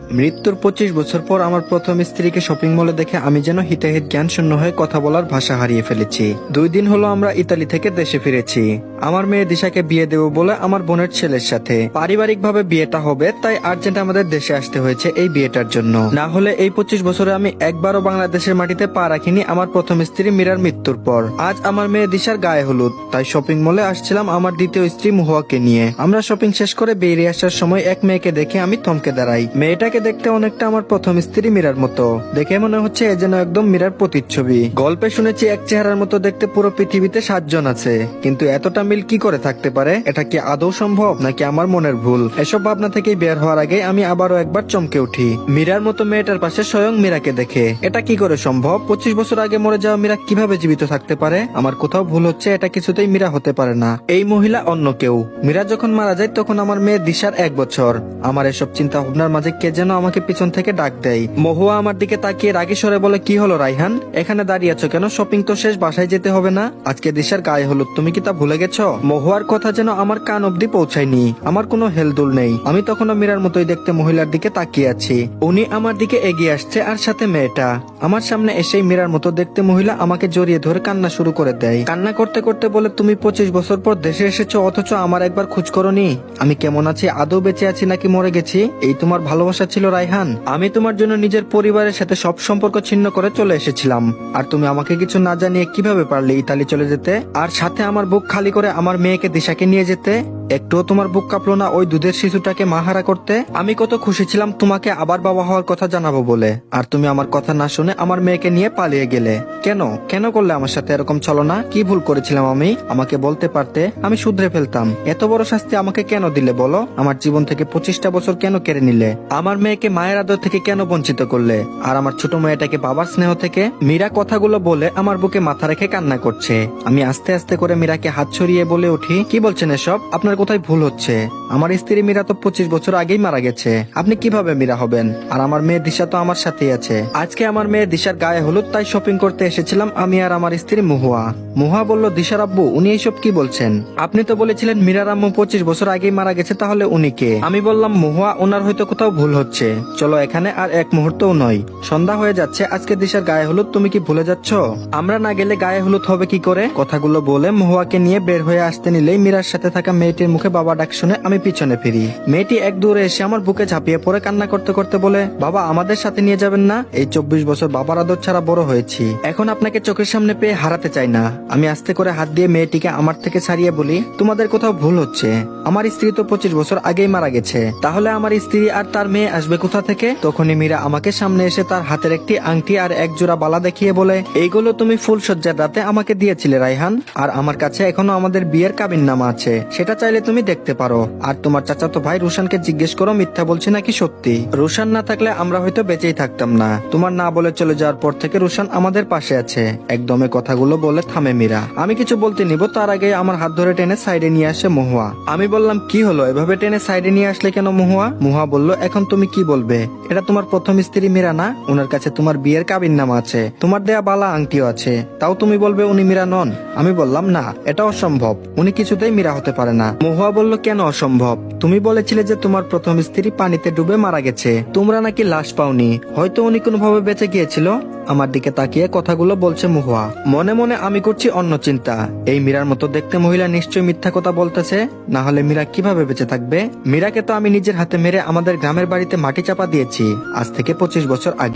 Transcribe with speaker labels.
Speaker 1: মৃত্যুর পঁচিশ বছর পর আমার প্রথম স্ত্রীকে শপিং মলে দেখে আমি যেন হিতাহিত জ্ঞান শূন্য হয়ে কথা বলার ভাষা হারিয়ে ফেলেছি। দুই দিন হলো আমরা ইতালি থেকে দেশে ফিরেছি। আমার মেয়ে দিশাকে বিয়ে দেবো বলে আমার বোনের ছেলের সাথে। পারিবারিক ভাবে বিয়েটা হবে, তাই আর্জেন্ট আমাদের দেশে আসতে হয়েছে এই বিয়েটার জন্য। না হলে এই পঁচিশ বছরে আমি একবারও বাংলাদেশের মাটিতে পা রাখিনি আমার প্রথম স্ত্রী মীরার মৃত্যুর পর। আজ আমার মেয়ে দিশার গায়ে হলুদ, তাই শপিং মলে আসছিলাম আমার দ্বিতীয় স্ত্রী মুহুয়াকে নিয়ে। আমরা শপিং শেষ করে বেরিয়ে আসার সময় এক মেয়েকে দেখে আমি থমকে দাঁড়াই। মেয়েটাকে দেখতে অনেকটা আমার প্রথম স্ত্রী মীরার মতো। দেখে মনে হচ্ছে এ যেন একদম মীরার প্রতিচ্ছবি। গল্পে শুনেছি, এক চেহারার মতো দেখতে পুরো পৃথিবীতে সাতজন আছে। কিন্তু এতটা মিল কি করে থাকতে পারে? এটা কি আদৌ সম্ভব নাকি আমার মনের ভুল? এসব ভাবনা থেকে বের হওয়ার আগে আমি আবারও একবার চমকে উঠি। মীরার মতো মেয়েটার পাশে স্বয়ং মীরাকে দেখে। এটা কি করে সম্ভব? পঁচিশ বছর আগে মরে যাওয়া মীরা কীভাবে জীবিত থাকতে পারে? আমার কোথাও ভুল হচ্ছে, এটা কিছুতেই মীরা হতে পারে না। এই মহিলা অন্য কেউ। মীরা যখন মারা যায়, তখন আমার মেয়ে দিশার এক বছর। আমার এসব চিন্তা ভাবনার মাঝে কে যেন আমাকে পিছন থেকে ডাক দেয়। মহুয়া আমার দিকে তাকিয়ে রাগী স্বরে বলে, কি হলো রাইহান? এখানে দাঁড়িয়ে আছো কেন? শপিং তো শেষ, বাসায় যেতে হবে না? আজকে দিশার গায়ে হলুদ, তুমি কি তা ভুলে গেছো? মহুয়ার কথা যেন আমার কান অব্দি পৌঁছায়নি। আমার কোনো হেলদুল নেই। আমি তখনও মীরার মতোই দেখতে মহিলার দিকে তাকিয়ে আছি। উনি আমার দিকে এগিয়ে আসছে আর সাথে মেয়েটা। আমার সামনে এসেই মীরার মতো দেখতে মহিলা আমাকে জড়িয়ে ধরে কান্না শুরু করে দেয়। কান্না করতে করতে বলে, তুমি পঁচিশ বছর পর দেশে এসেছ, অথচ আমার একবার খোঁজ করনি। আমি কেমন আছি? আদৌ বেঁচে আছি নাকি মরে গেছি? এই তোমার ভালোবাসা ছিল রাইহান আমি তোমার জন্য নিজের পরিবারের সাথে সব সম্পর্ক ছিন্ন করে চলে এসেছিলাম। আর তুমি আমাকে কিছু না জানিয়ে কীভাবে পারলে ইতালি চলে যেতে? আর সাথে আমার বুক খালি করে আমার মেয়েকে দিশাকে নিয়ে যেতে একটুও তোমার বুক কাঁপলো না ওই দুধের শিশুটাকে মাহারা করতে? আমি কত খুশি ছিলাম তোমাকে আবার বাবা হওয়ার কথা জানাব বলে। আর তুমি আমার কথা না শুনে আমার মেয়েকে নিয়ে পালিয়ে গেলে। কেন? কেন করলে আমার সাথে এরকম ছলনা কি ভুল করেছিলাম আমি? আমাকে বলতে পারতে আমি শুধরে ফেলতাম। এত বড় শাস্তি আমাকে কেন দিলে বলো? আমার জীবন থেকে পঁচিশটা বছর কেন কেড়ে নিলে? আমার মেয়েকে মায়ের আদর থেকে কেন বঞ্চিত করলে? আর আমার ছোট মেয়েটাকে বাবার স্নেহ থেকে? মীরা কথাগুলো বলে আমার বুকে মাথা রেখে কান্না করছে। আমি আস্তে আস্তে করে মীরাকে হাত ছড়িয়ে বলে উঠি, কি বলছেন এসব? আপনার কোথায় ভুল হচ্ছে? আমার স্ত্রী মীরা তো পঁচিশ বছর আগেই মারা গেছে। আপনি কীভাবে মীরা হবেন? আর আমার মেয়ে দিশা তো আমার সাথেই আছে। আজকে আমার মেয়ে দিশার গায়ে হলুদ, তাই শপিং করতে এসেছিলাম আমি আর আমার স্ত্রী মুহুয়া। মুহুয়া বলল, দিশার আব্বু, উনি এইসব কি বলছেন? আপনি তো বলেছিলেন, মীরার আম্মু পঁচিশ বছর আগেই মারা গেছে, তাহলে উনি কে? আমি বললাম, মহুয়া, ওনার হয়তো কোথাও ভুল হচ্ছে। চলো এখানে, আর এক মুহূর্তও নয়। সন্ধ্যা হয়ে যাচ্ছে, আজকে দিশার গায়ে হলুদ, তুমি কি ভুলে যাচ্ছ? আমরা না গেলে গায়ে হলুদ হবে কি করে? কথাগুলো বলে মহুয়াকে নিয়ে বের হয়ে আসতে নিলেই মীরার সাথে থাকা মেয়েটির মুখে বাবা ডাক শুনে আমি পিছনে ফিরি। মেয়েটি এক দূরে এসে আমার বুকে ঝাঁপিয়ে পড়ে কান্না করতে করতে বলে, বাবা, আমাদের সাথে নিয়ে যাবেন না? এই চব্বিশ বছর বাবার আদর ছাড়া বড় হয়েছি। এখন আপনাকে চোখের সামনে পেয়ে হারাতে চাই না। আমি আস্তে করে হাত দিয়ে মেয়েটিকে আমার থেকে ছাড়িয়ে বলি, তোমাদের কোথাও ভুল হচ্ছে। আমার স্ত্রী তো পঁচিশ বছর আগেই মারা গেছে। তাহলে আমার স্ত্রী আর তার মেয়ে আসবে কোথা থেকে? তখনই মীরা আমাকে সামনে এসে তার হাতের একটি আংটি আর এক জোড়া বালা দেখিয়ে বলে, এইগুলো তুমি ফুল ফুলসজ্জার রাতে আমাকে দিয়েছিলে রাইহান আর আমার কাছে এখনও আমাদের বিয়ের কাবিন নামা আছে। সেটা চাইলে তুমি দেখতে পারো। আর তোমার চাচাতো ভাই রুশানকে জিজ্ঞেস করো, মিথ্যা বলছে নাকি সত্যি? রুশান না থাকলে আমরা হয়তো বেঁচেই থাকতাম না। তোমার না বলে চলে যাওয়ার পর থেকে রুশান আমাদের পাশে আছে। একদমে কথাগুলো বলে থামে মীরা। আমি কিছু বলতে নিব, তার আগে আমার হাত ধরে টেনে সাইডে নিয়ে আসে মহুয়া। আমি বললাম, কি হলো? এভাবে টেনে সাইডে নিয়ে আসলে কেন মহুয়া? মুহা বলল, এখন তুমি কি বলবে? এটা তোমার প্রথম স্ত্রী মীরা না? ওনার কাছে তোমার বিয়ের কাবিন নামা আছে। তোমার দেয়া বালা আংটিও আছে। তাও তুমি বলবে উনি মীরা নন? আমি বললাম, না, এটা অসম্ভব। উনি কিছুতেই মীরা হতে পারে না। মহুয়া বলল, কেন অসম্ভব? তুমি বলেছিলে যে তোমার প্রথম স্ত্রী পানিতে ডুবে মারা গেছে। তোমরা নাকি লাশ পাওনি। হয়তো উনি কোনোভাবে বেঁচে গিয়েছিল। আমার দিকে তাকিয়ে কথাগুলো বলছে মহুয়া। মনে মনে আমি করছি অন্য চিন্তা। এই মীরার মতো দেখতে মহিলা নিশ্চয়ই মিথ্যা কথা বলতেছে। না হলে মীরা কীভাবে বেঁচে থাকবে? মীরাকে তো আমি নিজের হাতে মেরে আমাদের গ্রামের বাড়িতে মাটি চাপা দিয়েছি। আজ থেকে পঁচিশ বছর আগে।